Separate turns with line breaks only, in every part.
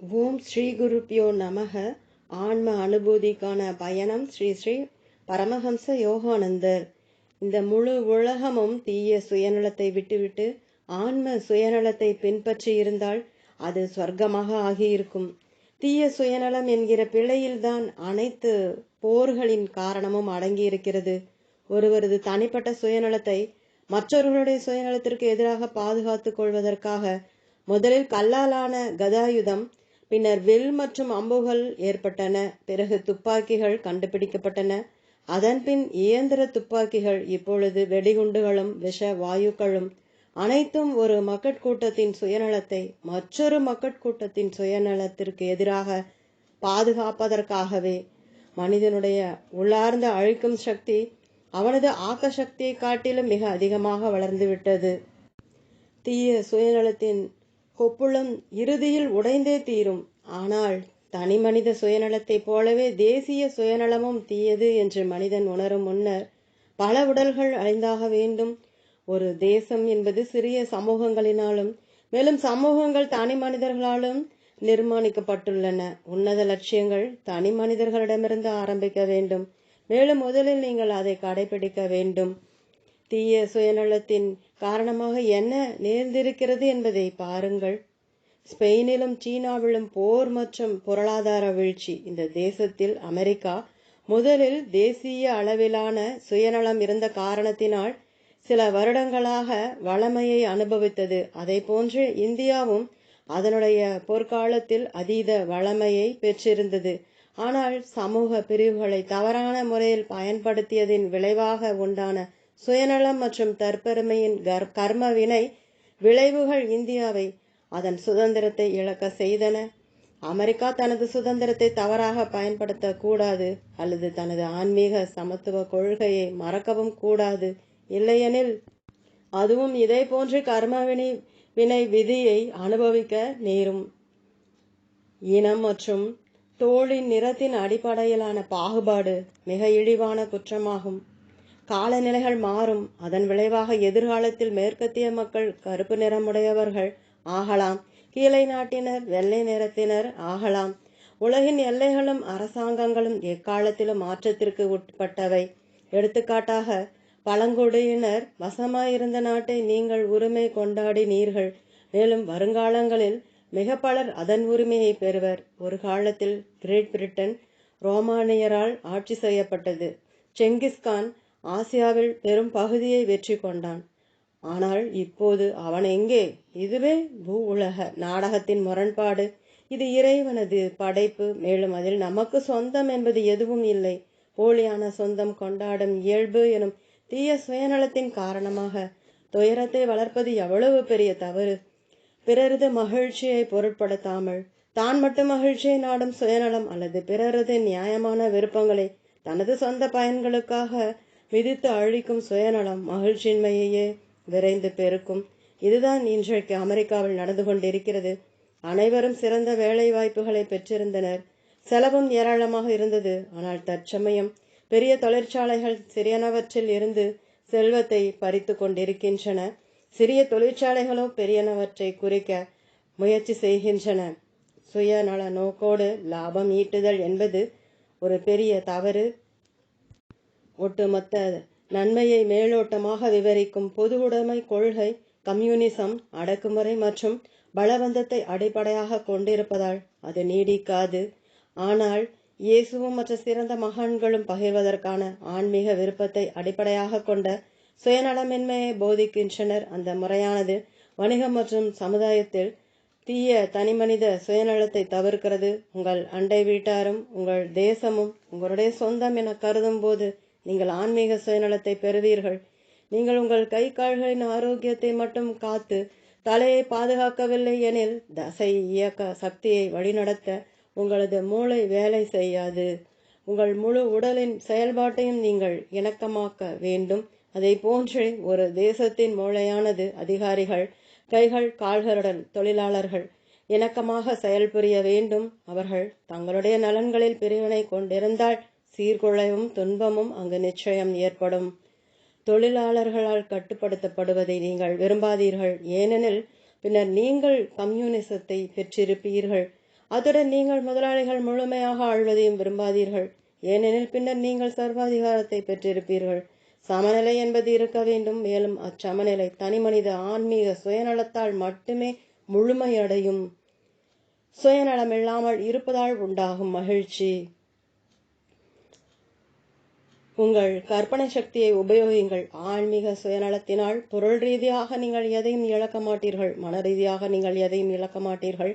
ஓம் ஸ்ரீ குருப்பியோ நமக. ஆன்ம அனுபூதிக்கான பயணம் ஸ்ரீ ஸ்ரீ பரமஹம்ச யோகானந்தர். இந்த முழு உலகமும் தீய சுயநலத்தை விட்டுவிட்டு ஆன்ம சுயநலத்தை பின்பற்றி இருந்தால் அது சொர்க்கமாக ஆகியிருக்கும். தீய சுயநலம் என்கிற பிழையில்தான் அனைத்து போர்களின் காரணமும் அடங்கியிருக்கிறது. ஒருவரது தனிப்பட்ட சுயநலத்தை மற்றவர்களுடைய சுயநலத்திற்கு எதிராக பாதுகாத்துக் கொள்வதற்காக முதலில் கல்லாலான கதாயுதம் பின்னர் வில் மற்றும் அம்புகள் ஏற்பட்டன. பிறகு துப்பாக்கிகள் கண்டுபிடிக்கப்பட்டன. அதன்பின் இயந்திர துப்பாக்கிகள் இப்பொழுது வெடிகுண்டுகளும் விஷ வாயுக்களும் அனைத்தும் ஒரு மக்கட்கூட்டத்தின் சுயநலத்தை மற்றொரு மக்கட்கூட்டத்தின் சுயநலத்திற்கு எதிராக பாதுகாப்பதற்காகவே மனிதனுடைய உள்ளார்ந்த அழிக்கும் சக்தி அவனது ஆக்க சக்தியை காட்டிலும் மிக அதிகமாக வளர்ந்துவிட்டது. தீய சுயநலத்தின் கொப்புளம் இறுதியில் உடைந்தே தீரும். ஆனால் தனி மனித சுயநலத்தைப் போலவே தேசிய சுயநலமும் தீயது என்று மனிதன் உணரும் முன்னர் பல உடல்கள் அழிந்தாக வேண்டும். ஒரு தேசம் என்பது சிறிய சமூகங்களினாலும் மேலும் சமூகங்கள் தனி மனிதர்களாலும் நிர்மாணிக்கப்பட்டுள்ளன. உன்னத லட்சியங்கள் தனி மனிதர்களிடமிருந்து ஆரம்பிக்க வேண்டும். மேலும் முதலில் நீங்கள் அதை கடைபிடிக்க வேண்டும். தீய சுயநலத்தின் காரணமாக என்ன நேர்ந்திருக்கிறது என்பதை பாருங்கள். ஸ்பெயினிலும் சீனாவிலும் போர் மற்றும் பொருளாதார வீழ்ச்சி. இந்த தேசத்தில் அமெரிக்கா முதலில் தேசிய அளவிலான சுயநலம் இருந்த காரணத்தினால் சில வருடங்களாக வளமையை அனுபவித்தது. அதை போன்று இந்தியாவும் அதனுடைய பொற்காலத்தில் அதீத வளமையை பெற்றிருந்தது. ஆனால் சமூக பிரிவுகளை தவறான முறையில் பயன்படுத்தியதின் விளைவாக உண்டான சுயநலம் மற்றும் தற்பெருமையின் கர்ம வினை விளைவுகள் இந்தியாவை அதன் சுதந்திரத்தை இழக்க செய்தன. அமெரிக்கா தனது சுதந்திரத்தை தவறாக பயன்படுத்த கூடாது அல்லது தனது ஆன்மீக சமத்துவ கொள்கையை மறக்கவும் கூடாது இல்லையெனில் அதுவும் இதே போன்று கர்மவினை வினை விதியை அனுபவிக்க நேரும். இனம் மற்றும் தோளின் நிறத்தின் அடிப்படையிலான பாகுபாடு மிக இழிவான குற்றமாகும். காலநிலைகள் மாறும். அதன் விளைவாக எதிர்காலத்தில் மேற்கத்திய மக்கள் கருப்பு நிறமுடையவர்கள் ஆகலாம். கீழை நாட்டினர் வெள்ளை நிறத்தினர் ஆகலாம். உலகின் எல்லைகளும் அரசாங்கங்களும் எக்காலத்திலும் மாற்றத்திற்கு உட்பட்டவை. எடுத்துக்காட்டாக பழங்குடியினர் வசமாயிருந்த நாட்டை நீங்கள் உரிமை கொண்டாடினீர்கள். மேலும் வருங்காலங்களில் மிக பலர் அதன் உரிமையை பெறுவர். ஒரு காலத்தில் கிரேட் பிரிட்டன் ரோமானியரால் ஆட்சி செய்யப்பட்டது. செங்கிஸ்கான் ஆசியாவில் பெரும் பகுதியை வெற்றி கொண்டான். ஆனால் இப்போது அவன் எங்கே? இதுவே பூ உலக நாடகத்தின் முரண்பாடு. இது இறைவனது படைப்பு. மேலும் அதில் நமக்கு சொந்தம் என்பது எதுவும் இல்லை. போலியான சொந்தம் கொண்டாடும் இயல்பு எனும் தீய சுயநலத்தின் காரணமாக துயரத்தை வளர்ப்பது எவ்வளவு பெரிய தவறு. பிறரது மகிழ்ச்சியை பொருட்படுத்தாமல் தான் மட்டும் மகிழ்ச்சியை நாடும் சுயநலம் அல்லது பிறரது நியாயமான விருப்பங்களை தனது சொந்த பயன்களுக்காக விதித்து அழிக்கும் சுயநலம் மகிழ்ச்சியின்மையையே விரைந்து பெருக்கும். இதுதான் இன்றைக்கு அமெரிக்காவில் நடந்து கொண்டிருக்கிறது. அனைவரும் சிறந்த வேலை வாய்ப்புகளை பெற்றிருந்தனர். செலவும் ஏராளமாக இருந்தது. ஆனால் தற்சமயம் பெரிய தொழிற்சாலைகள் சிறியனவற்றில் இருந்து செல்வத்தை பறித்து கொண்டிருக்கின்றன. சிறிய தொழிற்சாலைகளோ பெரியனவற்றை குறிக்க முயற்சி செய்கின்றன. சுயநல நோக்கோடு லாபம் ஈட்டுதல் என்பது ஒரு பெரிய தவறு. ஒட்டுமொத்த நன்மையை மேலோட்டமாக விவரிக்கும் பொதுவுடைமை கொள்கை கம்யூனிசம் அடக்குமுறை மற்றும் பலவந்தத்தை அடிப்படையாக கொண்டிருப்பதால் அது நீடிக்காது. ஆனால் இயேசுவும் மற்ற சிறந்த மகான்களும் பகிர்வதற்கான ஆன்மீக விருப்பத்தை அடிப்படையாக கொண்ட சுயநலமின்மையை போதிக்கின்றனர். அந்த முறையானது வணிகம் மற்றும் சமுதாயத்தில் தீய தனிமனித சுயநலத்தை தவிர்க்கிறது. உங்கள் அண்டை வீட்டாரும் உங்கள் தேசமும் உங்களுடைய சொந்தம் என கருதும் போது நீங்கள் ஆன்மீக சுயநலத்தை பெறுவீர்கள். நீங்கள் உங்கள் கை கால்களின் ஆரோக்கியத்தை மட்டும் காத்து தலையை பாதுகாக்கவில்லை எனில் தசை இயக்க சக்தியை வழிநடத்த உங்களது மூளை வேலை செய்யாது. உங்கள் முழு உடலின் செயல்பாட்டையும் நீங்கள் இணக்கமாக்க வேண்டும். அதை போன்றே ஒரு தேசத்தின் மூளையானது அதிகாரிகள் கைகள் கால்களுடன் தொழிலாளர்கள் இணக்கமாக செயல்புரிய வேண்டும். அவர்கள் தங்களுடைய நலன்களில் பிரிவினை கொண்டிருந்தால் சீர்குலைவும் துன்பமும் அங்கு நிச்சயம் ஏற்படும். தொழிலாளர்களால் கட்டுப்படுத்தப்படுவதை நீங்கள் விரும்பாதீர்கள். ஏனெனில் பின்னர் நீங்கள் கம்யூனிசத்தை பெற்றிருப்பீர்கள். அத்துடன் நீங்கள் முதலாளிகள் முழுமையாக ஆள்வதையும் விரும்பாதீர்கள். ஏனெனில் பின்னர் நீங்கள் சர்வாதிகாரத்தை பெற்றிருப்பீர்கள். சமநிலை என்பது இருக்க வேண்டும். மேலும் அச்சமநிலை தனிமனித ஆன்மீக சுயநலத்தால் மட்டுமே முழுமையடையும். சுயநலம் இல்லாமல் இருப்பதால் உண்டாகும் மகிழ்ச்சி. உங்கள் கற்பனை சக்தியை உபயோகிங்கள் ஆன்மீக சுயநலத்தினால் பொருள் ரீதியாக நீங்கள் எதையும் இழக்க மாட்டீர்கள். மன ரீதியாக நீங்கள் எதையும் இழக்க மாட்டீர்கள்.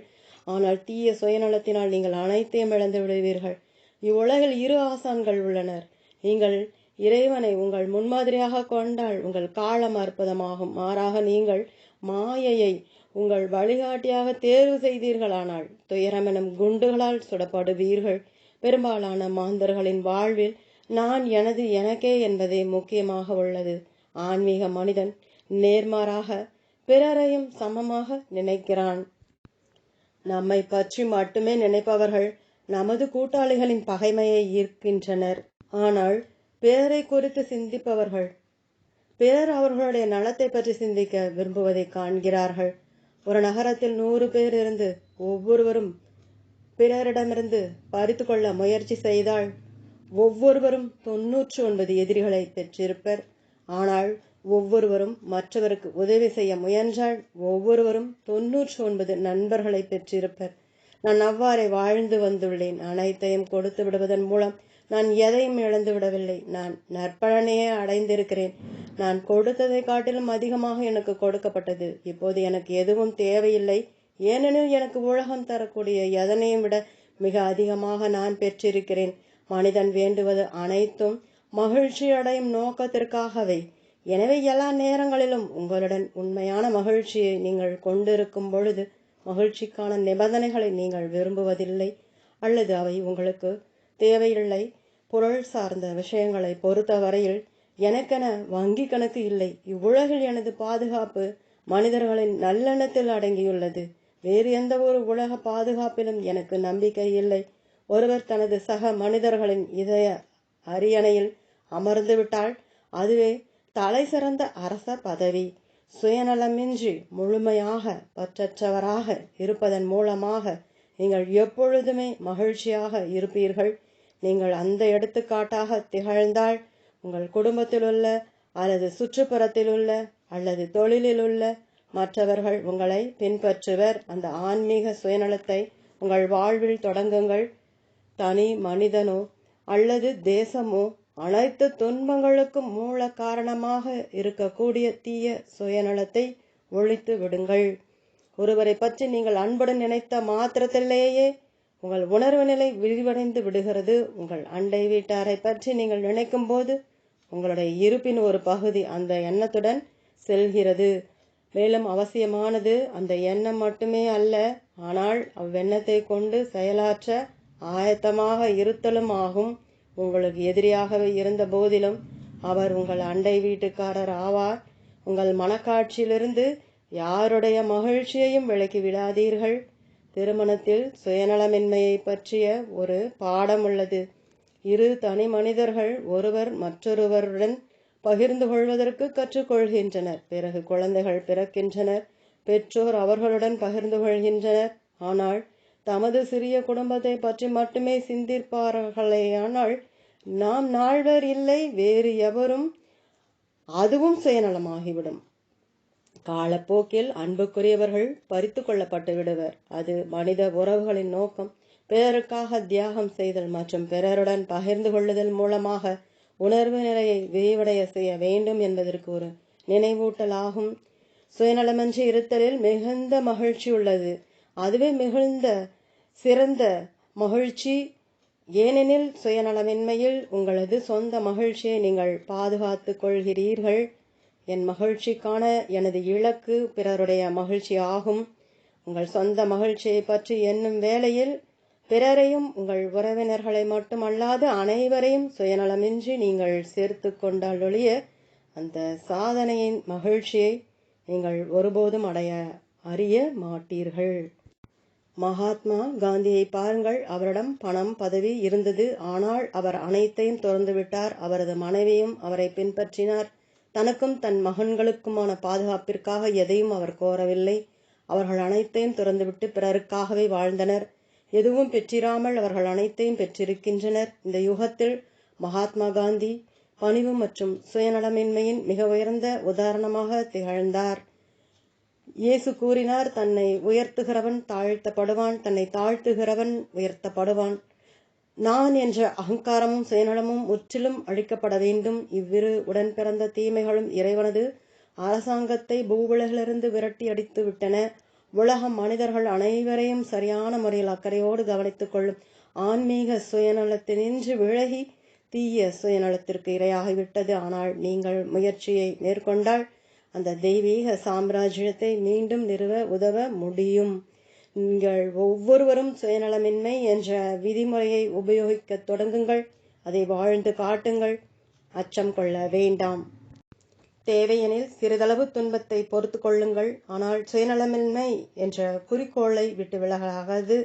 ஆனால் தீய சுயநலத்தினால் நீங்கள் அனைத்தையும் இழந்து விடுவீர்கள். இவ்வுலகில் இரு ஆசான்கள் உள்ளனர். நீங்கள் இறைவனை உங்கள் முன்மாதிரியாக கொண்டால் உங்கள் காலம் அற்புதமாகும். மாறாக நீங்கள் மாயையை உங்கள் வழிகாட்டியாக தேர்வு செய்தீர்களானால் துயரமெனும் குண்டுகளால் சுடப்படுவீர்கள். பெரும்பாலான மாந்தர்களின் வாழ்வில் நான் எனது எனக்கே என்பதே முக்கியமாக உள்ளது. ஆன்மீக மனிதன் நேர்மாறாக பிறரையும் சமமாக நினைக்கிறான். நம்மை பற்றி மட்டுமே நினைப்பவர்கள் நமது கூட்டாளிகளின் பகைமையை ஈர்க்கின்றனர். ஆனால் பிறரை குறித்து சிந்திப்பவர்கள் பிறர் அவர்களுடைய நலத்தை பற்றி சிந்திக்க விரும்புவதை காண்கிறார்கள். ஒரு நகரத்தில் நூறு பேர் இருந்து ஒவ்வொருவரும் பிறரிடமிருந்து பறித்து கொள்ள முயற்சி செய்தால் ஒவ்வொருவரும் தொன்னூற்று ஒன்பது எதிரிகளை பெற்றிருப்பர். ஆனால் ஒவ்வொருவரும் மற்றவருக்கு உதவி செய்ய முயன்றால் ஒவ்வொருவரும் தொன்னூற்று ஒன்பது நண்பர்களை பெற்றிருப்பர். நான் அவ்வாறே வாழ்ந்து வந்துள்ளேன். அனைத்தையும் கொடுத்து விடுவதன் மூலம் நான் எதையும் இழந்து விடவில்லை. நான் நற்பலனையே அடைந்திருக்கிறேன். நான் கொடுத்ததை காட்டிலும் அதிகமாக எனக்கு கொடுக்கப்பட்டது. இப்போது எனக்கு எதுவும் தேவையில்லை. ஏனெனில் எனக்கு உலகம் தரக்கூடிய எதனையும் விட மிக அதிகமாக நான் பெற்றிருக்கிறேன். மனிதன் வேண்டுவது அனைத்தும் மகிழ்ச்சி அடையும் நோக்கத்திற்காகவே. எனவே எல்லா நேரங்களிலும் உங்களுடன் உண்மையான மகிழ்ச்சியை நீங்கள் கொண்டிருக்கும் பொழுது மகிழ்ச்சிக்கான நிபந்தனைகளை நீங்கள் விரும்புவதில்லை அல்லது அவை உங்களுக்கு தேவையில்லை. பொருள் சார்ந்த விஷயங்களை பொறுத்தவரையில் எனக்கென வங்கி கணக்கு இல்லை. இவ்வுலகில் எனது பாதுகாப்பு மனிதர்களின் நல்லெண்ணத்தில் அடங்கியுள்ளது. வேறு எந்த ஒரு உலக பாதுகாப்பிலும் எனக்கு நம்பிக்கை இல்லை. ஒருவர் தனது சக மனிதர்களின் இதய அரியணையில் அமர்ந்துவிட்டால் அதுவே தலை சிறந்த அரச பதவி. சுயநலமின்றி முழுமையாக பற்றற்றவராக இருப்பதன் மூலமாக நீங்கள் எப்பொழுதுமே மகிழ்ச்சியாக இருப்பீர்கள். நீங்கள் அந்த எடுத்துக்காட்டாக திகழ்ந்தால் உங்கள் குடும்பத்தில் உள்ள அல்லது சுற்றுப்புறத்தில் உள்ள அல்லது தொழிலில் உள்ள மற்றவர்கள் உங்களை பின்பற்றுவர். அந்த ஆன்மீக சுயநலத்தை உங்கள் வாழ்வில் தொடங்குங்கள். தனி மனிதனோ அல்லது தேசமோ அனைத்து துன்பங்களுக்கும் மூல காரணமாக இருக்கக்கூடிய தீய சுயநலத்தை ஒழித்து விடுங்கள். ஒருவரை பற்றி நீங்கள் அன்புடன் நினைத்த மாத்திரத்திலேயே உங்கள் உணர்வு நிலை விரிவடைந்து விடுகிறது. உங்கள் அண்டை வீட்டாரை பற்றி நீங்கள் நினைக்கும் போது உங்களுடைய இருப்பின் ஒரு பகுதி அந்த எண்ணத்துடன் செல்கிறது. மேலும் அவசியமானது அந்த எண்ணம் மட்டுமே அல்ல ஆனால் அவ்வெண்ணத்தை கொண்டு செயலாற்ற ஆயத்தமாக இருத்தலும் ஆகும். உங்களுக்கு எதிரியாகவே இருந்த போதிலும் அவர் உங்கள் அண்டை வீட்டுக்காரர் ஆவார். உங்கள் மனக்காட்சியிலிருந்து யாருடைய மகிழ்ச்சியையும் விலக்கி விடாதீர்கள். திருமணத்தில் சுயநலமின்மையை பற்றிய ஒரு பாடம் உள்ளது. இரு தனி மனிதர்கள் ஒருவர் மற்றொருவருடன் பகிர்ந்து கொள்வதற்கு கற்றுக்கொள்கின்றனர் பிறகு குழந்தைகள் பிறக்கின்றனர். பெற்றோர் அவர்களுடன் பகிர்ந்து கொள்கின்றனர். ஆனால் தமது சிறிய குடும்பத்தை பற்றி மட்டுமே சிந்திப்பார்களேயானால் நாம் நால்வர் இல்லை வேறு எவரும் அதுவும் சுயநலமாகிவிடும். காலப்போக்கில் அன்புக்குரியவர்கள் பறித்து கொள்ளப்பட்டு விடுவர். அது மனித உறவுகளின் நோக்கம். பிறருக்காக தியாகம் செய்தல் மற்றும் பிறருடன் பகிர்ந்து கொள்ளுதல் மூலமாக உணர்வு நிலையை விரிவடைய செய்ய வேண்டும் என்பதற்கு ஒரு நினைவூட்டலாகும். சுயநலமன்றி இருத்தலில் மிகுந்த மகிழ்ச்சி உள்ளது. அதுவே மிகுந்த சிறந்த மகிழ்ச்சி. ஏனெனில் சுயநலமின்மையில் உங்களது சொந்த மகிழ்ச்சியை நீங்கள் பாதுகாத்து கொள்கிறீர்கள். என் மகிழ்ச்சிக்கான எனது இலக்கு பிறருடைய மகிழ்ச்சி ஆகும். உங்கள் சொந்த மகிழ்ச்சியை பற்றி எண்ணும் வேளையில் பிறரையும் உங்கள் உறவினர்களை மட்டுமல்லாது அனைவரையும் சுயநலமின்றி நீங்கள் சேர்த்து கொண்டால் ஒழிய அந்த சாதனையின் மகிழ்ச்சியை நீங்கள் ஒருபோதும் அடைய அறிய மாட்டீர்கள். மகாத்மா காந்தியை பாருங்கள். அவரிடம் பணம் பதவி இருந்தது. ஆனால் அவர் அனைத்தையும் திறந்துவிட்டார் அவரது மனைவியும் அவரை பின்பற்றினார். தனக்கும் தன் மகன்களுக்குமான பாதுகாப்பிற்காக எதையும் அவர் கோரவில்லை. அவர்கள் அனைத்தையும் திறந்துவிட்டு பிறருக்காகவே வாழ்ந்தனர். எதுவும் பெற்றிராமல் அவர்கள் அனைத்தையும் பெற்றிருக்கின்றனர். இந்த யுகத்தில் மகாத்மா காந்தி பணிவு மற்றும் சுயநலமின்மையின் மிக உயர்ந்த உதாரணமாக திகழ்ந்தார். இயேசு கூறினார் தன்னை உயர்த்துகிறவன் தாழ்த்தப்படுவான் தன்னை தாழ்த்துகிறவன் உயர்த்தப்படுவான். நான் என்ற அகங்காரமும் சுயநலமும் முற்றிலும் அழிக்கப்பட வேண்டும். இவ்விரு உடன் பிறந்த தீமைகளும் இறைவனது அரசாங்கத்தை பூவுலகிலிருந்து விரட்டி அடித்து விட்டன. உலகம் மனிதர்கள் அனைவரையும் சரியான முறையில் அக்கறையோடு கவனித்துக் கொள்ளும் ஆன்மீக சுயநலத்தினின்று விலகி தீய சுயநலத்திற்கு இரையாகிவிட்டது. ஆனால் நீங்கள் முயற்சியை மேற்கொண்டால் அந்த தெய்வீக சாம்ராஜ்யத்தை மீண்டும் நிறுவ உதவ முடியும். நீங்கள் ஒவ்வொருவரும் சுயநலமின்மை என்ற விதிமுறையை உபயோகிக்கத் தொடங்குங்கள். அதை வாழ்ந்து காட்டுங்கள். அச்சம் கொள்ள வேண்டாம். தேவையெனில் சிறிதளவு துன்பத்தை பொறுத்து கொள்ளுங்கள். ஆனால் சுயநலமின்மை என்ற குறிக்கோளை விட்டு விலகாது.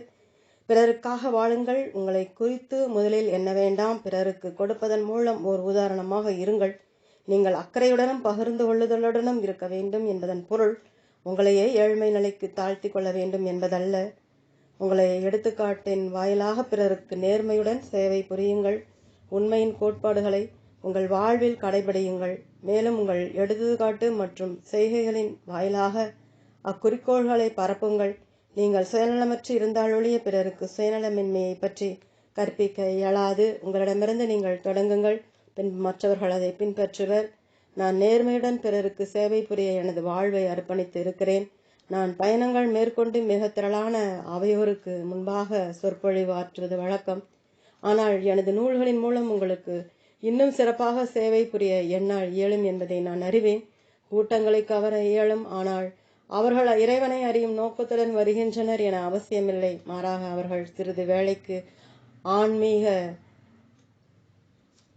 பிறருக்காக வாழுங்கள். உங்களை குறித்து முதலில் என்ன வேண்டாம். பிறருக்கு கொடுப்பதன் மூலம் ஓர் உதாரணமாக இருங்கள். நீங்கள் அக்கறையுடனும் பகிர்ந்து கொள்ளுதலுடனும் இருக்க வேண்டும் என்பதன் பொருள் உங்களையே ஏழ்மை நிலைக்கு தாழ்த்தி கொள்ள வேண்டும் என்பதல்ல. உங்களை எடுத்துக்காட்டின் வாயிலாக பிறருக்கு நேர்மையுடன் சேவை புரியுங்கள். உண்மையின் கோட்பாடுகளை உங்கள் வாழ்வில் கடைபிடியுங்கள். மேலும் உங்கள் எடுத்துக்காட்டு மற்றும் செய்கைகளின் வாயிலாக அக்குறிக்கோள்களை பரப்புங்கள். நீங்கள் சுயநலமற்று இருந்தாலொழிய பிறருக்கு சுயநலமின்மையை பற்றி கற்பிக்க இயலாது. உங்களிடமிருந்து நீங்கள் தொடங்குங்கள். பின் மற்றவர்கள் அதை பின்பற்றுவர். நான் நேர்மையுடன் பிறருக்கு சேவை புரிய எனது வாழ்வை அர்ப்பணித்து இருக்கிறேன் நான் பயணங்கள் மேற்கொண்டு மிக திரளான அவையோருக்கு முன்பாக சொற்பொழிவு ஆற்றுவது வழக்கம். ஆனால் எனது நூல்களின் மூலம் உங்களுக்கு இன்னும் சிறப்பாக சேவை புரிய என்னால் இயலும் என்பதை நான் அறிவேன். கூட்டங்களை கவர இயலும். ஆனால் அவர்கள் இறைவனை அறியும் நோக்கத்துடன் வருகின்றனர் என அவசியமில்லை. மாறாக அவர்கள் சிறிது வேளைக்கு ஆன்மீக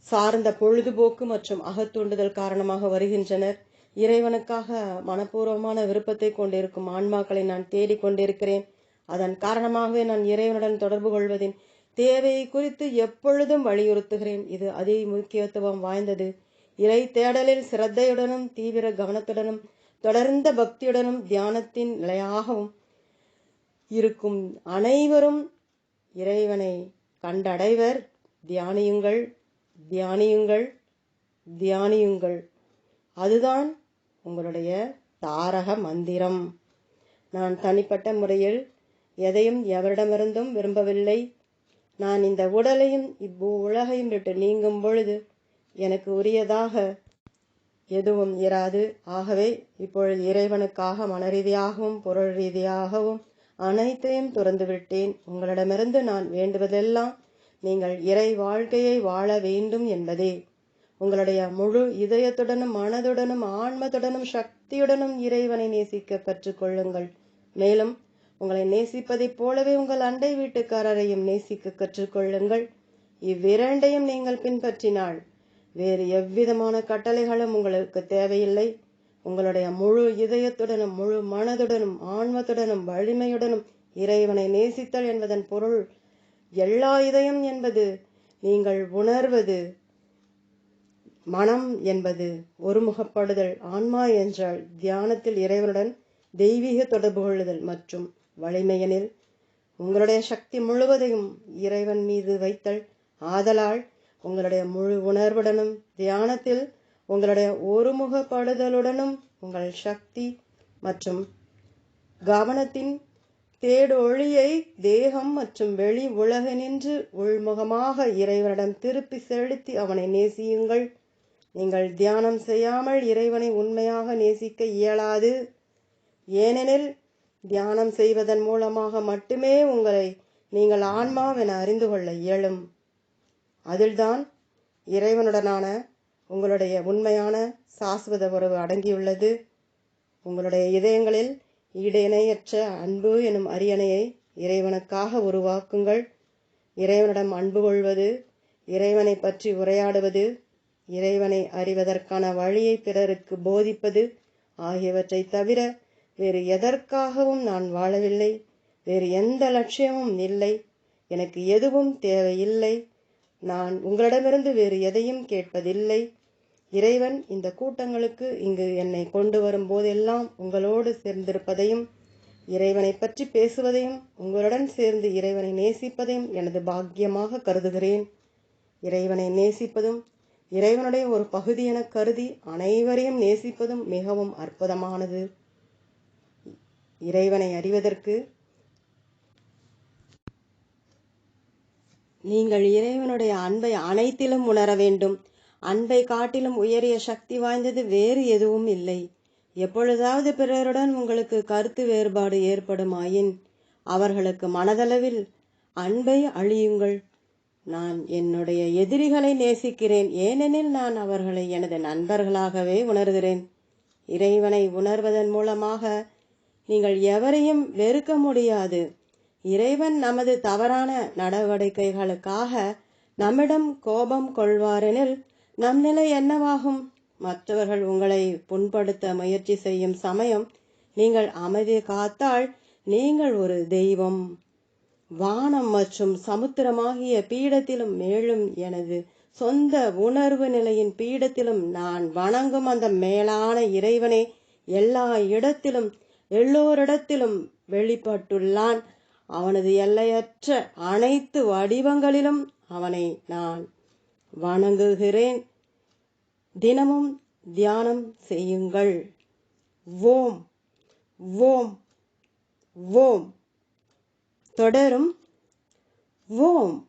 சார்ந்த பொழுதுபோக்கு மற்றும் அகத்தூண்டுதல் காரணமாக வருகின்றனர். இறைவனுக்காக மனப்பூர்வமான விருப்பத்தை கொண்டிருக்கும் ஆன்மாக்களை நான் தேடிக்கொண்டிருக்கிறேன் அதன் காரணமாகவே நான் இறைவனுடன் தொடர்பு கொள்வதின் தேவையை குறித்து எப்பொழுதும் வலியுறுத்துகிறேன். இது அதே முக்கியத்துவம் வாய்ந்தது. இறை தேடலில் சிரத்தையுடனும் தீவிர கவனத்துடனும் தொடர்ந்த பக்தியுடனும் தியானத்தின் நிலையாகவும் இருக்கும் அனைவரும் இறைவனை கண்டடைவர். தியானியுங்கள். தியானியுங்கள் தியானியுங்கள். அதுதான் உங்களுடைய தாரக மந்திரம். நான் தனிப்பட்ட முறையில் எதையும் எவரிடமிருந்தும் விரும்பவில்லை. நான் இந்த உடலையும் இவ்வு உலகையும் விட்டு நீங்கும் பொழுது எனக்கு உரியதாக எதுவும் இராது. ஆகவே இப்பொழுது இறைவனுக்காக மனரீதியாகவும் பொருள் ரீதியாகவும் அனைத்தையும் துறந்துவிட்டேன். உங்களிடமிருந்து நான் வேண்டுவதெல்லாம் நீங்கள் இறை வாழ்க்கையை வாழ வேண்டும் என்பதே. உங்களுடைய முழு இதயத்துடனும் மனதுடனும் ஆன்மத்துடனும் சக்தியுடனும் இறைவனை நேசிக்க கற்றுக்கொள்ளுங்கள் மேலும் உங்களை நேசிப்பதைப் போலவே உங்கள் அண்டை வீட்டுக்காரரையும் நேசிக்க கற்றுக்கொள்ளுங்கள் இவ்விரண்டையும் நீங்கள் பின்பற்றினால் வேறு எவ்விதமான கட்டளைகளும் உங்களுக்கு தேவையில்லை. உங்களுடைய முழு இதயத்துடனும் முழு மனதுடனும் ஆன்மத்துடனும் வலிமையுடனும் இறைவனை நேசித்தல் என்பதன் பொருள் எல்லா இதயம் என்பது நீங்கள் உணர்வது மனம் என்பது ஒருமுகப்படுதல். ஆன்மா என்றால் தியானத்தில் இறைவனுடன் தெய்வீக தொடர்பு கொள்ளுதல் மற்றும் வலிமையனில் உங்களுடைய சக்தி முழுவதையும் இறைவன் மீது வைத்தல். ஆதலால் உங்களுடைய முழு உணர்வுடனும் தியானத்தில் உங்களுடைய ஒருமுகப்படுதலுடனும் உங்கள் சக்தி மற்றும் கவனத்தின் தேடொளியை தேகம் மற்றும் வெளி உலகனின்று உள்முகமாக இறைவனிடம் திருப்பி செலுத்தி அவனை நேசியுங்கள். நீங்கள் தியானம் செய்யாமல் இறைவனை உண்மையாக நேசிக்க இயலாது. ஏனெனில் தியானம் செய்வதன் மூலமாக மட்டுமே உங்களை நீங்கள் ஆன்மாவென அறிந்து கொள்ள இயலும். அதில்தான் இறைவனுடனான உங்களுடைய உண்மையான சாஸ்வத உறவு அடங்கியுள்ளது. உங்களுடைய இதயங்களில் ஈடிணையற்ற அன்பு எனும் அரியணையை இறைவனுக்காக உருவாக்குங்கள். இறைவனிடம் அன்பு கொள்வது இறைவனை பற்றி உரையாடுவது இறைவனை அறிவதற்கான வழியை பிறருக்கு போதிப்பது ஆகியவற்றை தவிர வேறு எதற்காகவும் நான் வாழவில்லை. வேறு எந்த லட்சியமும் இல்லை. எனக்கு எதுவும் தேவையில்லை. நான் உங்களிடமிருந்து வேறு எதையும் கேட்பதில்லை. இறைவன் இந்த கூட்டங்களுக்கு இங்கு என்னை கொண்டு வரும் போதெல்லாம் உங்களோடு சேர்ந்திருப்பதையும் இறைவனை பற்றி பேசுவதையும் உங்களுடன் சேர்ந்து இறைவனை நேசிப்பதையும் எனது பாக்கியமாக கருதுகிறேன். இறைவனை நேசிப்பதும் இறைவனுடைய ஒரு பகுதி என கருதி அனைவரையும் நேசிப்பதும் மிகவும் அற்புதமானது. இறைவனை அறிவதற்கு நீங்கள் இறைவனுடைய அன்பை அனைத்திலும் உணர வேண்டும். அன்பை காட்டிலும் உயரிய சக்தி வாய்ந்தது வேறு எதுவும் இல்லை. எப்பொழுதாவது பிறருடன் உங்களுக்கு கருத்து வேறுபாடு ஏற்படுமாயின் அவர்களுக்கு மனதளவில் அன்பை அழியுங்கள். நான் என்னுடைய எதிரிகளை நேசிக்கிறேன் ஏனெனில் நான் அவர்களை எனது நண்பர்களாகவே உணர்கிறேன். இறைவனை உணர்வதன் மூலமாக நீங்கள் எவரையும் வெறுக்க முடியாது. இறைவன் நமது தவறான நடவடிக்கைகளுக்காக நம்மிடம் கோபம் கொள்வாரெனில் நம் நிலை என்னவாகும்? மற்றவர்கள் உங்களை புண்படுத்த முயற்சி செய்யும் சமயம் நீங்கள் அமைதி காத்தால் நீங்கள் ஒரு தெய்வம். வானம் மற்றும் சமுத்திரமாகிய பீடத்திலும் மேலும் எனது சொந்த உணர்வு நிலையின் பீடத்திலும் நான் வணங்கும் அந்த மேலான இறைவனே எல்லா இடத்திலும் எல்லோரிடத்திலும் வெளிப்பட்டுள்ளான். அவனது எல்லையற்ற அனைத்து வடிவங்களிலும் அவனை நான் வணங்குகிறேன். தினமும் தியானம் செய்யுங்கள். ஓம் ஓம் ஓம். தொடரும். ஓம்.